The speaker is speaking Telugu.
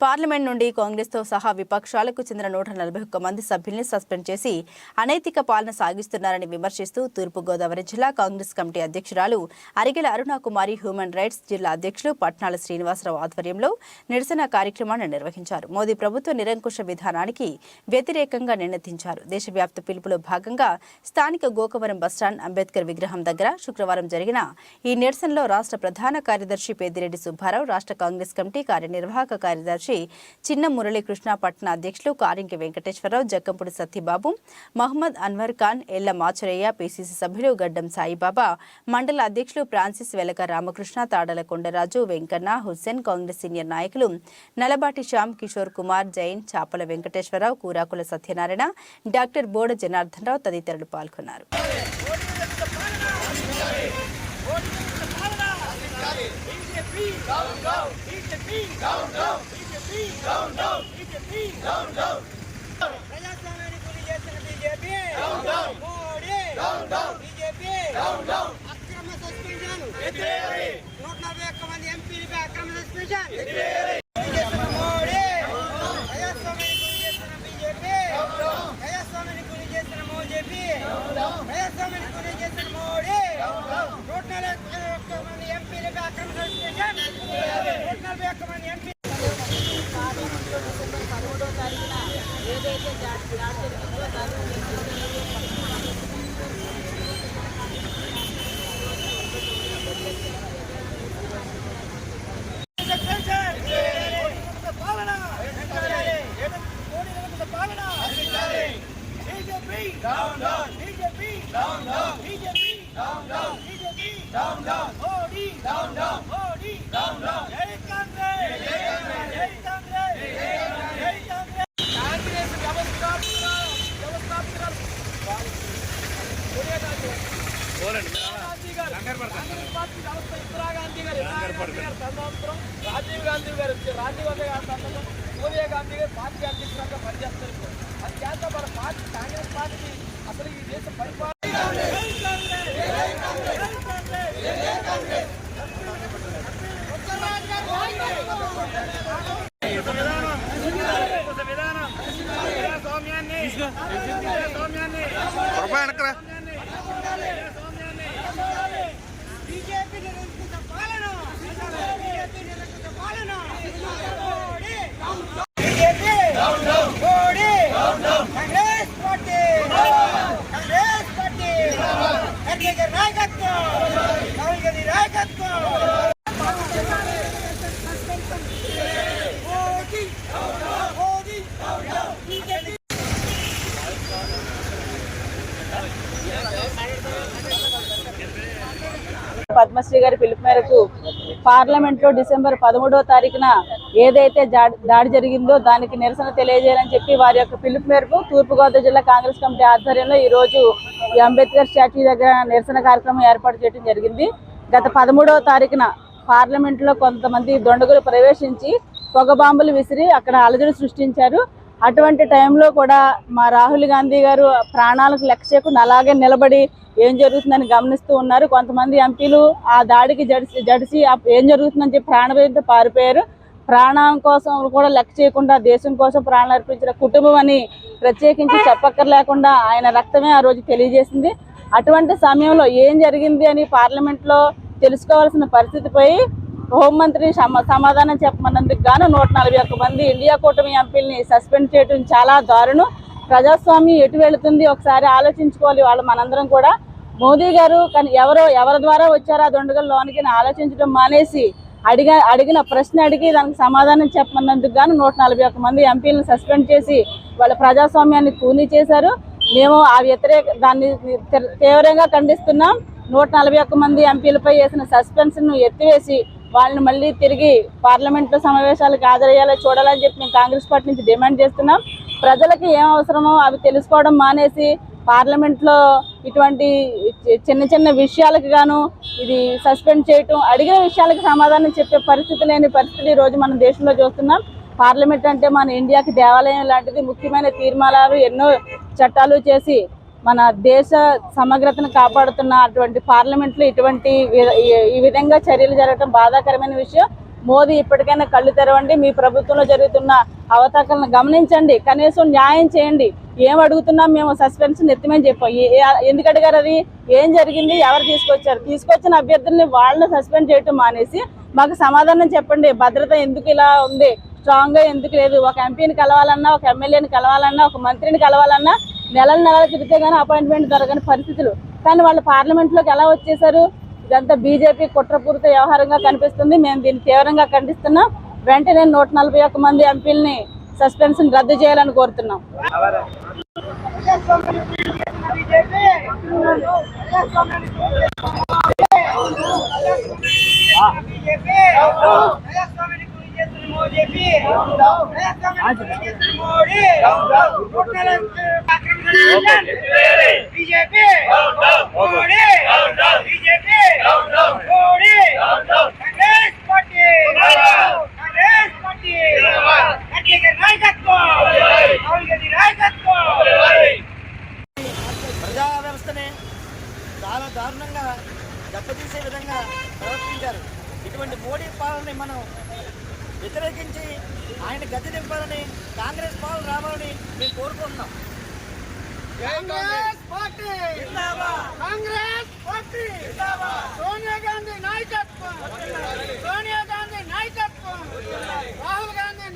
పార్లమెంట్ నుండి కాంగ్రెస్తో సహా విపక్షాలకు చెందిన నూట నలభై ఒక్క మంది సభ్యుల్ని సస్పెండ్ చేసి అనైతిక పాలన సాగిస్తున్నారని విమర్శిస్తూ తూర్పుగోదావరి జిల్లా కాంగ్రెస్ కమిటీ అధ్యక్షురాలు అరిగెల అరుణాకుమారి హ్యూమన్ రైట్స్ జిల్లా అధ్యక్షులు పట్నాల శ్రీనివాసరావు ఆధ్వర్యంలో నిరసన కార్యక్రమాన్ని నిర్వహించారు. మోదీ ప్రభుత్వ నిరంకుశ విధానానికి వ్యతిరేకంగా నినదించారు దేశవ్యాప్త పిలుపులో భాగంగా స్థానిక గోకవరం బస్టాండ్ అంబేద్కర్ విగ్రహం దగ్గర శుక్రవారం జరిగిన ఈ నిరసనలో రాష్ట్ర ప్రధాన కార్యదర్శి పేదిరెడ్డి సుబ్బారావు రాష్ట్ర కాంగ్రెస్ కమిటీ కార్యనిర్వాహక కార్యదర్శి చిన్న మురళీకృష్ణ పట్న అధ్యక్షులు కారింకి వెంకటేశ్వరరావు జక్కంపూడి సత్యబాబు మహమ్మద్ అన్వర్ ఖాన్ ఎల్ల మాచురయ్య పిసిసి సభ్యులు గడ్డం సాయిబాబా మండల అధ్యక్షులు ఫ్రాన్సిస్ వెలక రామకృష్ణ తాడల కొండరాజు వెంకన్న హుస్సేన్ కాంగ్రెస్ సీనియర్ నాయకులు నలబాటి శ్యామ్ కిషోర్ కుమార్ జైన్ చాపల వెంకటేశ్వరరావు కూరాకుల సత్యనారాయణ డాక్టర్ బోడ జనార్దన్ రావు తదితరులు పాల్గొన్నారు ప్రజాస్వామ్యాన్ని గురి చేసిన బీజేపీ మోడీ బీజేపీ అక్రమ సస్పెన్షన్ నూట నలభై ఒక్క మంది ఎంపీలపై అక్రమ సస్పెన్షన్ మోడీ ప్రజాస్వామ్యాన్ని గురి చేసిన బీజేపీ ప్రజాస్వామ్యాన్ని గురి చేసిన మోజేపీ ప్రజాస్వామ్యాన్ని గురి చేసిన మోడీ నూట నలభై ఒక్క మంది ఎంపీలపై అక్రమ సస్పెన్షన్ నూట నలభై ఒక్క మంది ఎంపీ కాంగ్రెస్ సోనియా గాంధీ గాంధీ గారు కాంగ్రెస్ పార్టీ వ్యవస్థ ఇందిరాగాంధీ గారు ఇందిరాగాంధీ గారు తదనంతరం రాజీవ్ గాంధీ గారు వచ్చి రాజీవ్ గాంధీ గారు తదనంతరం సోనియా గాంధీ గారు పార్టీ అధ్యక్షురాలుగా పనిచేస్తారు ఇప్పుడు. అది చేత మన పార్టీ కాంగ్రెస్ పార్టీ అసలు ఈ దేశ పరిపాలన బీజేపీ నిరంకుశ పాలన బీజేపీ నిరంకుశ పాలన Modi BJP Modi Congress party Congress party Kharge గారి నాయకత్వం రాహుల్ గాంధీ నాయకత్వం మోదీ మోదీ బీజేపీ పద్మశ్రీ గారి పిలుపు మేరకు పార్లమెంట్లో డిసెంబర్ పదమూడవ తారీఖున ఏదైతే దాడి జరిగిందో దానికి నిరసన తెలియజేయాలని చెప్పి వారి యొక్క పిలుపు మేరకు తూర్పుగోదావరి జిల్లా కాంగ్రెస్ కమిటీ ఆధ్వర్యంలో ఈ రోజు అంబేద్కర్ స్టాచ్యూ దగ్గర నిరసన కార్యక్రమం ఏర్పాటు చేయడం జరిగింది. గత పదమూడవ తారీఖున పార్లమెంట్లో కొంతమంది దొండగులు ప్రవేశించి పొగ బాంబులు విసిరి అక్కడ అలజడి సృష్టించారు. అటువంటి టైంలో కూడా మా రాహుల్ గాంధీ గారు ప్రాణాలకు లెక్క చేయకుండా అలాగే నిలబడి ఏం జరుగుతుందని గమనిస్తూ ఉన్నారు. కొంతమంది ఎంపీలు ఆ దాడికి జడిసి జడిసి ఏం జరుగుతుందని చెప్పి ప్రాణభయంతో పారిపోయారు. ప్రాణం కోసం కూడా లెక్క చేయకుండా దేశం కోసం ప్రాణాలు అర్పించిన కుటుంబం అని ప్రత్యేకించి చెప్పక్కర్లేకుండా ఆయన రక్తమే ఆ రోజు తెలియజేసింది. అటువంటి సమయంలో ఏం జరిగింది అని పార్లమెంట్లో తెలుసుకోవాల్సిన పరిస్థితిపై హోంమంత్రి సమాధానం చెప్పమన్నందుకు గాను నూట నలభై మంది ఇండియా కూటమి ఎంపీలని సస్పెండ్ చేయడం చాలా దారుణం. ప్రజాస్వామ్యం ఎటు వెళుతుంది ఒకసారి ఆలోచించుకోవాలి వాళ్ళు మనందరం కూడా. మోదీ గారు కానీ ఎవరో ఎవరి ద్వారా వచ్చారో ఆ దొండగల లోనికి ఆలోచించడం మానేసి అడిగా అడిగిన ప్రశ్న అడిగి దానికి సమాధానం చెప్పమన్నందుకు గాను నూట నలభై మంది ఎంపీలను సస్పెండ్ చేసి వాళ్ళ ప్రజాస్వామ్యాన్ని కూనీ చేశారు. మేము ఆ వ్యతిరేక దాన్ని తీవ్రంగా ఖండిస్తున్నాం. నూట నలభై ఒక్క మంది ఎంపీలపై వేసిన సస్పెన్స్ను ఎత్తివేసి వాళ్ళని మళ్ళీ తిరిగి పార్లమెంట్లో సమావేశాలకు హాజరయ్యేలా చూడాలని చెప్పి మేము కాంగ్రెస్ పార్టీ నుంచి డిమాండ్ చేస్తున్నాం. ప్రజలకి ఏం అవసరమో అవి తెలుసుకోవడం మానేసి పార్లమెంట్లో ఇటువంటి చి- చిన్న చిన్న విషయాలకు గాను ఇది సస్పెండ్ చేయటం అడిగిన విషయాలకు సమాధానం చెప్పే పరిస్థితి లేని పరిస్థితి ఈరోజు రోజు మన దేశంలో చూస్తున్నాం. పార్లమెంట్ అంటే మన ఇండియాకి దేవాలయం లాంటిది ముఖ్యమైన తీర్మానాలు ఎన్నో చట్టాలు చేసి మన దేశ సమగ్రతను కాపాడుతున్న అటువంటి పార్లమెంట్లో ఇటువంటి ఈ- విధంగా చర్యలు జరగడం బాధాకరమైన విషయం. మోదీ ఇప్పటికైనా కళ్ళు తెరవండి మీ ప్రభుత్వంలో జరుగుతున్న అవతాకలను గమనించండి కనీసం న్యాయం చేయండి. ఏం అడుగుతున్నాం మేము సస్పెన్షన్ ఎత్తమని చెప్పాం. ఏ- ఎందుకు అడిగారు అది? ఏం జరిగింది? ఎవరు తీసుకొచ్చారు? తీసుకొచ్చిన అభ్యర్థుల్ని వాళ్ళని సస్పెండ్ చేయటం మానేసి మాకు సమాధానం చెప్పండి భద్రత ఎందుకు ఇలా ఉంది? స్ట్రాంగ్గా ఎందుకు లేదు? ఒక ఎంపీని కలవాలన్నా ఒక ఎమ్మెల్యేని కలవాలన్నా ఒక మంత్రిని కలవాలన్నా నెలల నెలలు తిరిగితే గానీ అపాయింట్మెంట్ దొరకని పరిస్థితులు. కానీ వాళ్ళు పార్లమెంట్లోకి ఎలా వచ్చేసారు ఇదంతా బీజేపీ కుట్రపూరిత వ్యవహారంగా కనిపిస్తుంది. మేము దీన్ని తీవ్రంగా ఖండిస్తున్నాం. వెంటనే నూట నలభై ఒక్క మంది ఎంపీలని సస్పెన్షన్ రద్దు చేయాలని కోరుతున్నాం. BJP Modi BJP Modi Congress party Congress party గట్టి నాయకత్వం రాహుల్ గాంధీ నాయకత్వం ప్రజా వ్యవస్థని చాలా దారుణంగా దెబ్బతీసే విధంగా ప్రవర్తించారు. ఇటువంటి మోడీ పాలనని మనం వ్యతిరేకించి ఆయన గతి నింపాలని కాంగ్రెస్ పాలు రావాలని మేము కోరుకుంటున్నాం. కాంగ్రెస్ పార్టీ! కాంగ్రెస్ పార్టీ! సోనియా గాంధీ నాయకత్వం! సోనియా